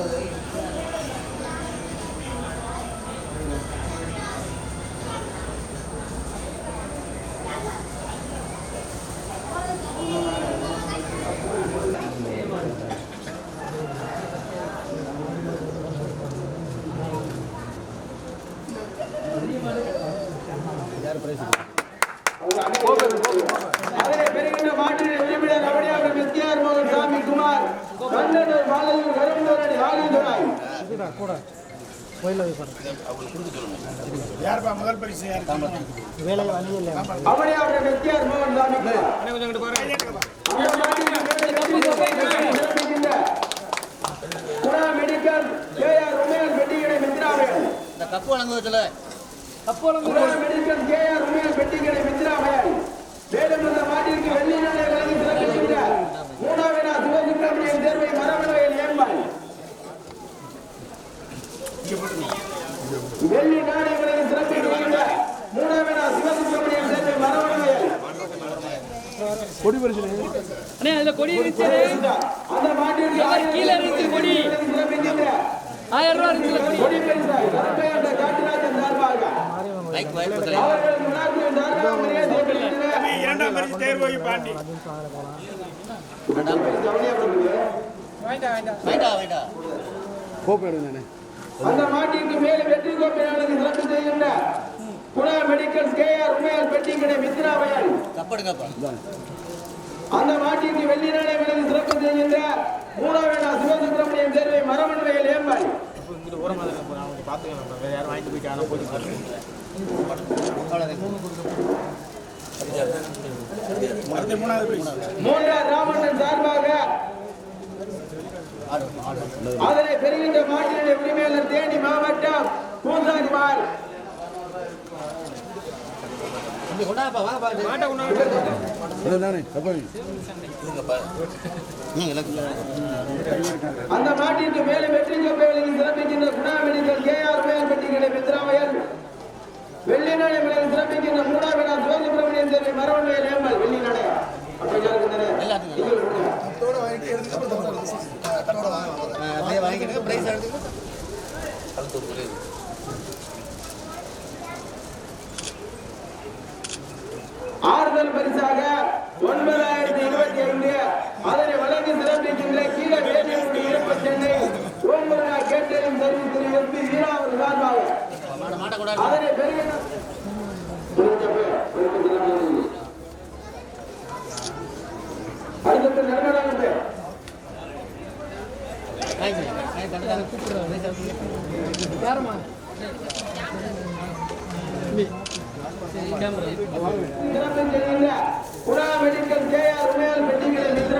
அதனை முதல் பரிசு யார் அவனியாபுரம் எஸ்கேஆர் மோகன் சாமி குமார் அந்த மாட்டினை சிறப்பிக்கின்ற குணா மெடிக்கல் கேஆர் உமையன் பெட்டிகடை மித்ராமயன் இந்த கப்பு வழங்குவதில் மெடிக்கல் மேலும் அந்த மாட்டிற்கு வெள்ளி நாளை வழங்கி சிறப்பிக்கின்ற மூணாவினா சிவசுப்பிரமணியன் தேர்வை மரபணுவையில் ஏம்பாள் வெள்ளி நாளை வழங்கி சிறப்பிக்கின்ற மூணாவினா சிவசுப்பிரமணியன் தேர்வை மரபணுவையில் அண்ணே அதுல கொடி இருந்துச்சு அந்த மாட்டிற்கு ஆயிரம் கீழே இருந்துச்சு கொடி சிறப்பிக்கின்ற ஆயிரம் ரூபா இருந்துச்சு கொடி கொடி பரிசாய் கருப்பையாண்ட காட்டுராஜன் சார்பாக இரண்டாம் பரிசு பாண்டி. அந்த மாட்டிற்கு மேல் வெற்றி கோப்பையாளருக்கு சிறப்பு செய்கின்ற குணா மெடிக்கல் கேஆர் உமையால் பெட்டிங்கடை மித்ராவையல் கப்படுங்கப்பா அந்த மாட்டிற்கு வெள்ளி நாளை விலகு சிறப்பு செய்கின்ற மூணாவேடா சிவசுப்பிரமணியன் தேர்வை மரமணுவையில் ஏம்பாள் அடுத்த மூணாவது பரிசு மூன்றாம் ராமண்ணன் சார்பாக அதனை பெறுகின்ற மாட்டினுடைய உரிமையாளர் தேனி மாவட்டம் பூசாகுமார் தம்பி கொண்டாப்பா அந்த மாட்டிற்கு மேலும் வெற்றி கோப்பைகளில் சிறப்பிக்கின்ற குணா மெடிக்கல் கேஆர் மேல் பெட்டிகளை மித்ராவையல் வெள்ளி நடை மேல் சிறப்பிக்கின்ற மூணாவிடா சிவசுப்பிரமணியன் தேர்வை மரவண்மையில் ஏம்பல் வெள்ளி நடை வாங்கிடுங்க பிரைஸ் ஆறுதல் பரிசாக ஒன்பதாயிரத்தி இருபத்தி ஐந்து அதனை வழங்கி சிறப்பிக்கின்ற கீழ வேதியுடைய இருப்பு சென்னை ஓம்புரா கேட்டரிங் சர்வீஸ் திரு எஸ் அதனை பெரிய அடுத்த நர்மடாங்க பேர்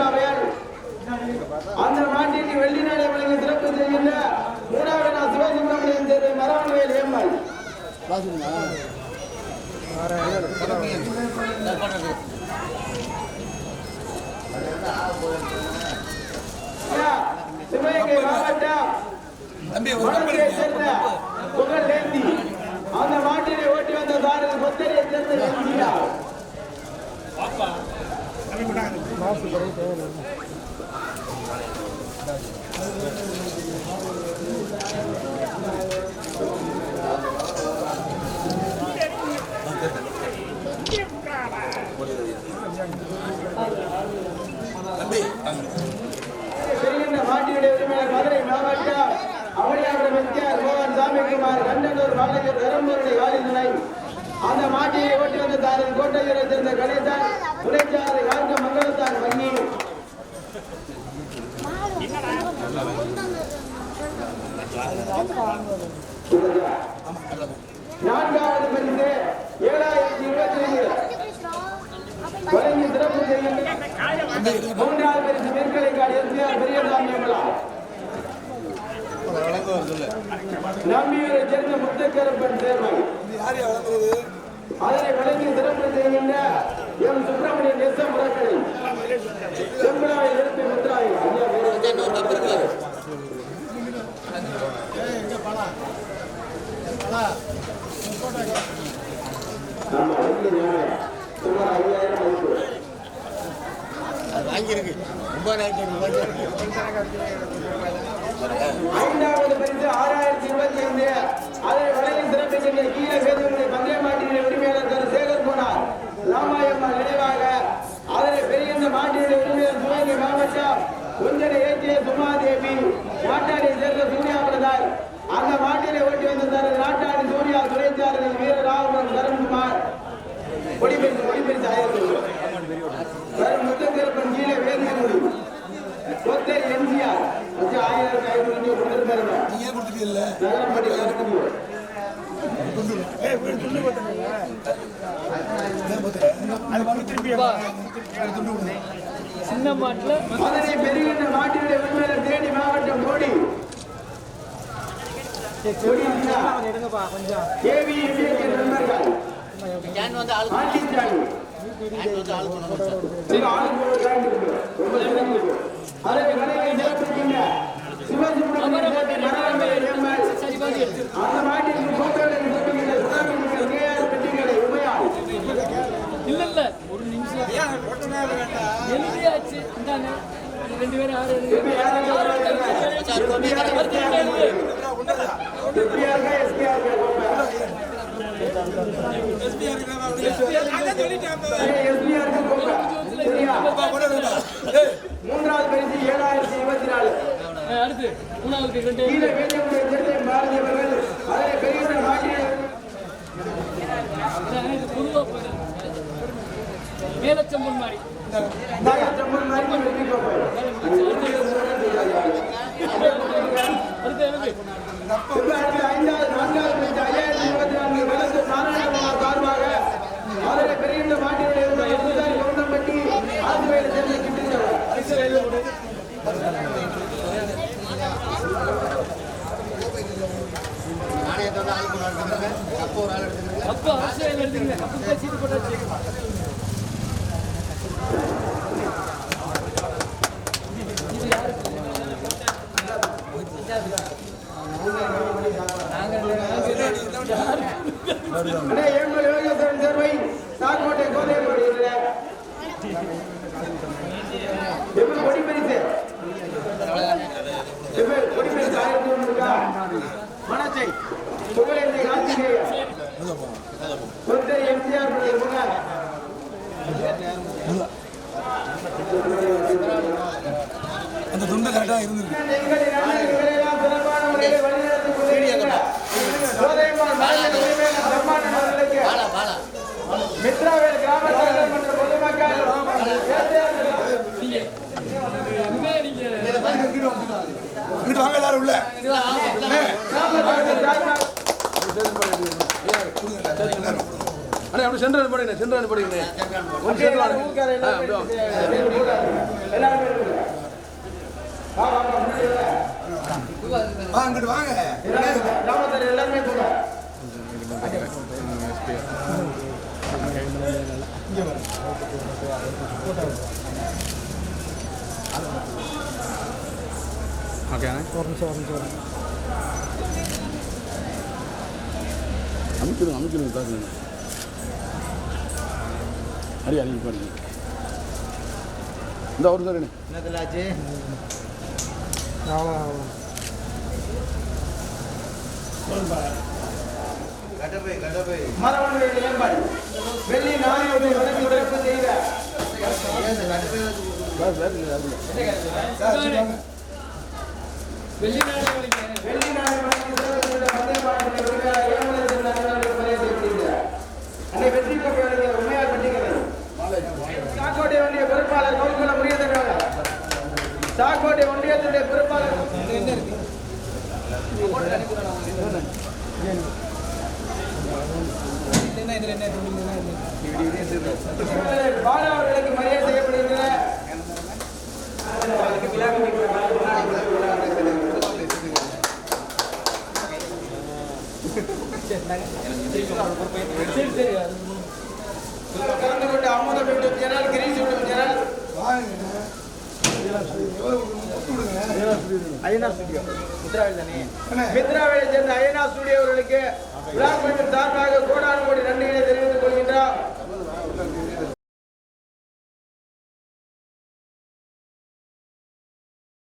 உமையால் அந்த நாளை வழங்கி சிறப்பு செய்கின்ற மூணாவினா சிவசுப்பிரமணியன் தேர்வை மரவணையில் ஏம்பாள் சிவகங்கை மாவட்டம் மணலியைச் சேர்ந்த புகழ் நேந்தி அந்த மாட்டினை ஓட்டி வந்த சாரதி கொத்தரையை சேர்ந்த தம்பி பெறுகின்ற மாட்டினுடைய உரிமையாளர் மதுரை மாவட்டம் அவனியாபுரம் எஸ்கேஆர் மோகன் சாமிக்குமார் கண்டனூர் பாளையர் பெரம்பூருடைய காலிந்தனை அந்த மாட்டியை ஓட்டி வந்து தாரின் கோட்டையூரை சேர்ந்த கணேசன் துணைச்சாரதி கார்க மங்களத்தான் வங்கி. நான்காவது பரிசு ஏழாயிரத்தி இருபத்தி ஐந்து வழங்கி சிறப்பு செய்யும் மூன்றாவது பரிசு மேற்கலைக்காடு எஸ்பிஆர் பெரியசாமி அமலாம் நம்பியூரை சேர்ந்த முத்தக்கரப்பன் சேர்வை அதனை வழங்கி சிறப்பு செய்கின்ற எம். சுப்பிரமணியன் எஸ் எம் முரக்கடை செம்பலாவை எடுத்து முத்ராய் ஐயா சுமார் ஐயாயிரம் மதிப்பு. வாங்கியிருக்கு. ஐந்தாவது பரிசு ஆறாயிரத்தி இருபத்தி ஐந்து அதை வரையில் சிறப்பிக்கின்ற கீழே வேதமுறை பந்தய மாட்டினுடைய உரிமையாளர் திரு சேகர் போனார். ராமாயம்மாள் நினைவாக. அதனை பெருகின்ற மாட்டினுடைய உரிமையாளர் சிவகங்கை மாவட்டம் ஒன்றரை ஏற்றிய சுமாதேவி நாட்டாடியை சேர்ந்த சூர்யா பிரதார். அந்த மாட்டினை சின்ன மாட்டில் மதுரை பெருகின்ற மாட்டினுடைய உரிமையாளர் தேனி மாவட்டம் மோடி கேவி இயக்கிய நண்பர்கள் கேன் வந்து ஆள் மாட்டிச்சாமி கேன் வந்து ஆள் பண்ணணும் சில ஆளுக்கு ஒரு grand இருக்கு. ரொம்ப சிறப்பு இருக்கு. அதற்கு கடையை சிறப்பிக்கின்ற சிவசுப்ரமணிய கோட்டை மரணமே எம்எல். சரிபாதி எடுத்து அந்த மாட்டிற்கு கோட்டைகளை சிறப்பிக்கின்ற சுதாகர் கேஆர் பெட்டிகளை உமையாள் இல்ல இல்ல ஒரு நிமிஷம் எழுதியாச்சு இந்தாங்க ரெண்டு பேரும் ஆறு மூன்றாவது பரிசு ஏழாயிரத்தி இருபத்தி நாலு அடுத்து மூணாவது ரெண்டு பாரதி அவர்கள் மாதிரி நாகச்சம்மன் மருத்துவ வெற்றி கோப்பை அடுத்து எழுது பிப்ரவரி ஐந்தாவது நான்காவது பரிசு ஐயாயிரத்தி இருபத்தி நான்கு வழக்கு நாராயணகுமார் சார்பாக அவரை பெரிய மாட்டினுடைய முதல் கவுண்டம்பட்டி ஆசிரியர் சேர்ந்த கிட்டுகிறவர் நாணயத்தை வந்து ஆள் பண்ண எடுத்துக்கிறேன் அப்போ ஒரு ஆள் எடுத்துக்கிறேன் அப்போ அரசியல் எடுத்துங்க அந்த துண்டை கரெக்டாக இருந்திருக்கு. அண்ணே அப்படி சென்டர் படிங்க சென்டர் படிங்க கொஞ்சம் சென்டர் வாங்க அப்படியே வாங்க. வா அங்கிட்டு வாங்க. கிராமத்தில் எல்லாருமே போங்க. அமைக்கணும் அமைக்கணும் தாக்குங்க அடி அடி பாருங்க இந்த ஒரு சார் வெள்ளி நாடு நாணயம் YouTube channel Girish YouTube channel ஐநா ஸ்டுடியோ மித்ராவை சேர்ந்த ஐநா ஸ்டுடியோ அவர்களுக்கு விழா சார்பாக கோடானு கோடி நன்றிகளை தெரிவித்து 对。